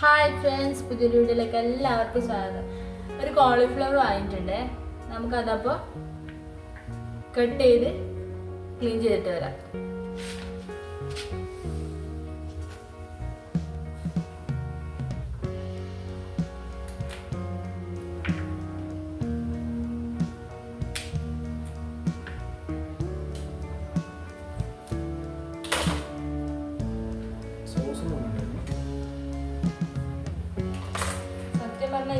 Hi friends പുതിയൊരു വീഡിയോയിലേക്ക് എല്ലാവർക്കും സ്വാഗതം. ഒരു കോളിഫ്ലവർ വാങ്ങിയിട്ടുണ്ട്. നമുക്കതപ്പോൾ കട്ട് ചെയ്ത് ക്ലീൻ ചെയ്തിട്ട് വരാം.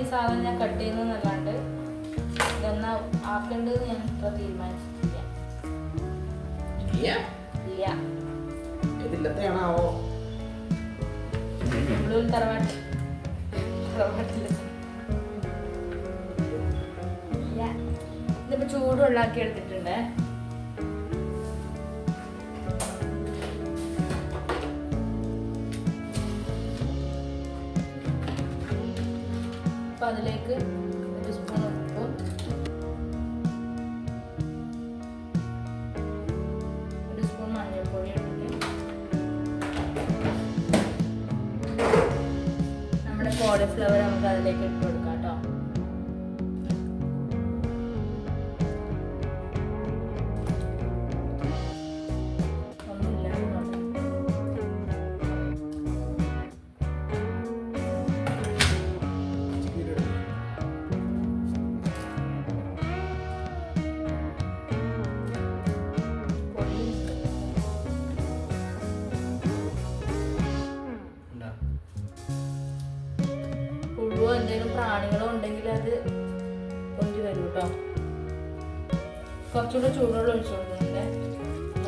ഈ സാധനം ഞാൻ കട്ട് ചെയ്യുന്നതല്ലാണ്ട് ഇതെന്നാ ആക്കേണ്ടത് ഞാൻ ഇത്ര തീരുമാനിച്ചിട്ടില്ല. ഇല്ല? ഇതില്ലത്തെയാണാവോ? തറവാട്ട് തറവാട്ടില്ല ഇതിപ്പോ എടുത്തിട്ടുണ്ട്. അതിലേക്ക് ഒരു സ്പൂൺ ഉപ്പും. ഒരു സ്പൂൺ മഞ്ഞൾപ്പൊടി ഇട്ടിട്ട് നമ്മുടെ കോളിഫ്ലവർ നമുക്ക് അതിലേക്ക് ഇട്ട് കൊടുക്കാം. കുറച്ചുകൂടെ ചൂടുവെള്ളം ഒഴിച്ചു കൊടുക്കുന്നുണ്ട്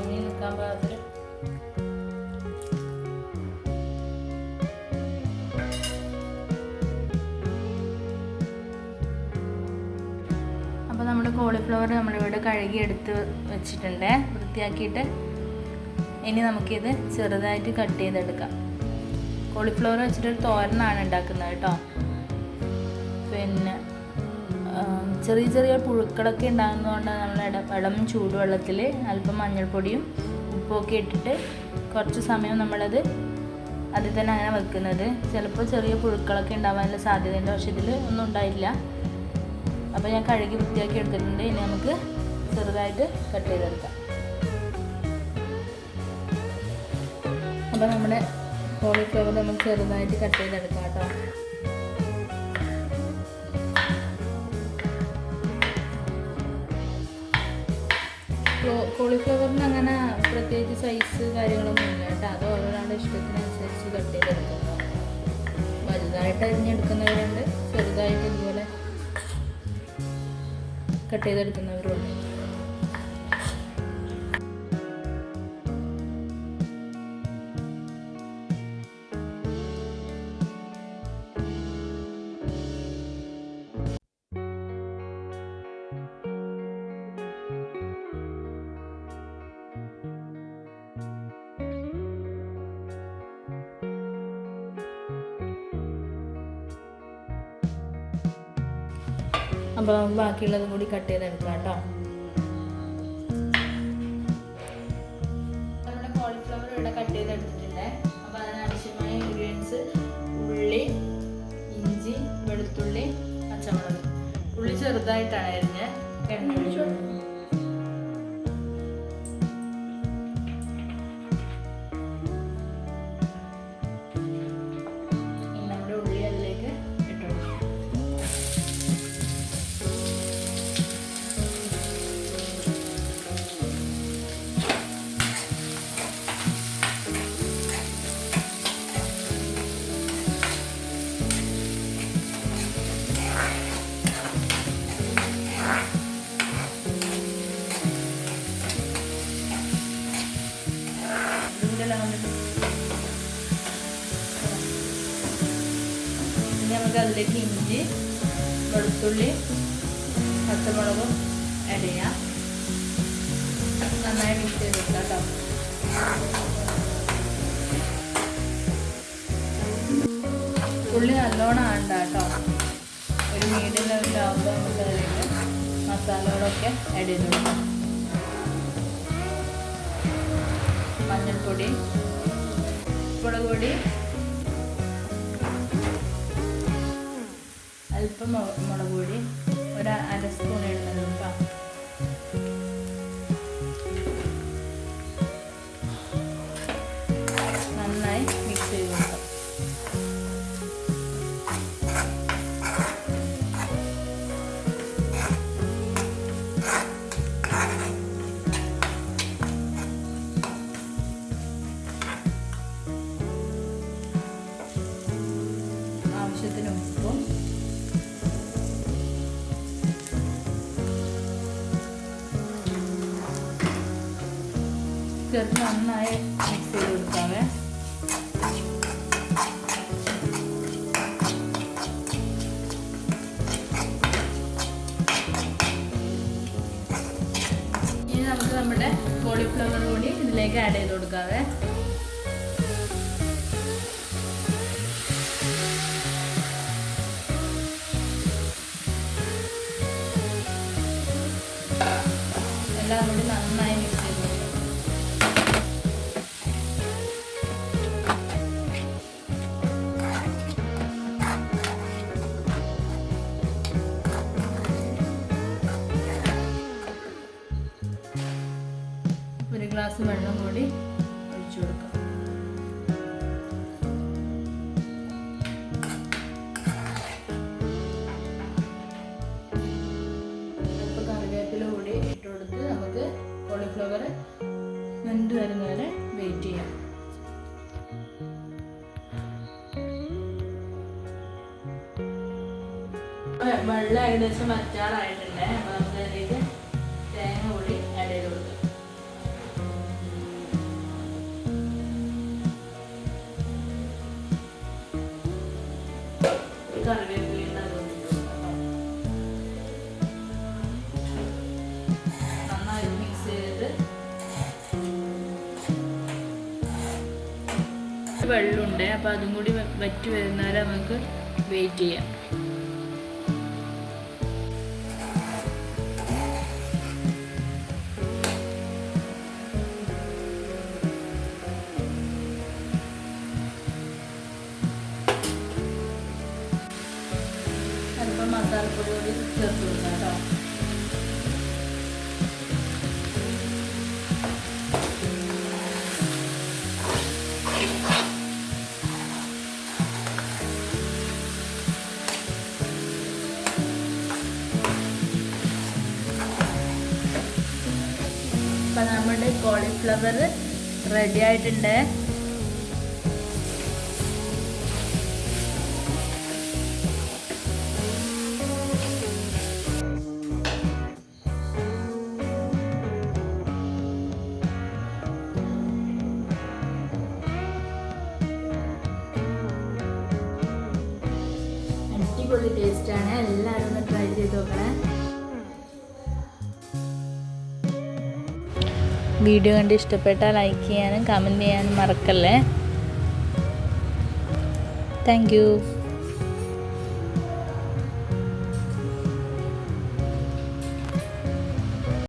നിൽക്കാൻ പാകത്തിൽ അപ്പോൾ നമ്മുടെ കോളിഫ്ലവർ നമ്മളിവിടെ കഴുകി എടുത്ത് വെച്ചിട്ടുണ്ട്. വൃത്തിയാക്കിയിട്ട് ഇനി നമുക്കിത് ചെറുതായിട്ട് കട്ട് ചെയ്തെടുക്കാം. കോളിഫ്ലവർ വെച്ചിട്ടൊരു തോരനാണ് ഉണ്ടാക്കുന്നത് കേട്ടോ. പിന്നെ ചെറിയ ചെറിയ പുഴുക്കളൊക്കെ ഉണ്ടാകുന്നതുകൊണ്ട് നമ്മൾ ഇടം ചൂടുവെള്ളത്തിൽ അല്പം മഞ്ഞൾപ്പൊടിയും ഉപ്പൊക്കെ ഇട്ടിട്ട് കുറച്ച് സമയം നമ്മളത് അതിൽ തന്നെ അങ്ങനെ വെക്കുന്നത്. ചിലപ്പോൾ ചെറിയ പുഴുക്കളൊക്കെ ഉണ്ടാവാനുള്ള സാധ്യതയുണ്ട്. പക്ഷെ ഇതിൽ ഒന്നും ഉണ്ടായില്ല. അപ്പോൾ ഞാൻ കഴുകി വൃത്തിയാക്കി എടുത്തിട്ടുണ്ട്. ഇനി നമുക്ക് ചെറുതായിട്ട് കട്ട് ചെയ്തെടുക്കാം. അപ്പോൾ നമ്മുടെ കോളിഫ്ലവർ നമുക്ക് ചെറുതായിട്ട് കട്ട് ചെയ്തെടുക്കാം കേട്ടോ. കോളിഫ്ലവറിന് അങ്ങനെ പ്രത്യേകിച്ച് സൈസ് കാര്യങ്ങളൊന്നും ഇല്ല കേട്ടോ. അത് ഓരോരാളുടെ ഇഷ്ടത്തിനനുസരിച്ച് കട്ട് ചെയ്തെടുക്കുന്നു വലുതായിട്ട് അരിഞ്ഞെടുക്കുന്നവരുണ്ട് ചെറുതായിട്ട് ഇതുപോലെ കട്ട് ചെയ്തെടുക്കുന്നവരുണ്ട് അപ്പോൾ ബാക്കിയുള്ളതും കൂടി കട്ട് ചെയ്തെടുക്കാം കേട്ടോ. നമ്മുടെ കോളിഫ്ലവർ കട്ട് അപ്പോൾ ഇൻഗ്രീഡിയൻസ് ഉള്ളി ഇഞ്ചി വെളുത്തുള്ളി പച്ചമുളക്. ഉള്ളി ചെറുതായിട്ടാണ് അരിഞ്ഞ് എണ്ണ ഒഴിച്ചു അതിലേക്ക് ഇഞ്ചി വെളുത്തുള്ളി പച്ചമുളകും ആഡ് നന്നായി മിക്സ് ചെയ്തെടുക്കാം കേട്ടോ. ഉള്ളി നല്ലോണം ആണ്ട കേട്ടോ. ഒരു മീഡിയം ലെവലിലാവുമ്പോൾ നമുക്ക് അതിലേക്ക് മസാലകളൊക്കെ ആഡ് ചെയ്ത് കൊടുക്കാം. മഞ്ഞൾപ്പൊടി മുളക് പൊടി അല്പം മുളക് പൊടി ഒരു അര സ്പൂൺ ഇടുന്നത് കേട്ടോ ചേർത്ത് നന്നായി മിക്സ് ചെയ്ത് കൊടുക്കാവേ. ഇനി നമുക്ക് നമ്മുടെ കോളിഫ്ലവർ കൂടി ഇതിലേക്ക് ആഡ് ചെയ്ത് കൊടുക്കാവേ. ഗ്ലാസ് വെള്ളം കൂടി ഒഴിച്ചു കൊടുക്കാം. ഇട്ട് നമുക്ക് വരുന്നവരെ വെയിറ്റ് ചെയ്യാം. വെള്ളം ഏകദേശം വറ്റാറായിട്ടുണ്ട്. അപ്പോൾ നമുക്ക് അതിലേക്ക് വെള്ളമുണ്ട് അപ്പോൾ അതും കൂടി വറ്റി വരുന്നവരെ നമുക്ക് വെയിറ്റ് ചെയ്യാം. അല്പം മസാലപ്പൊടി കൂടി ചേർത്ത് കൊടുക്കാം കേട്ടോ. അപ്പം നമ്മുടെ കോളിഫ്ലവർ റെഡി ആയിട്ടുണ്ട്. അടിപൊളി ടേസ്റ്റാണ് എല്ലാവരും ഒന്ന് ട്രൈ ചെയ്ത് നോക്കണേ. വീഡിയോ കണ്ട് ഇഷ്ടപ്പെട്ടാൽ ലൈക്ക് ചെയ്യാനും കമന്റ് ചെയ്യാനും മറക്കല്ലേ? താങ്ക്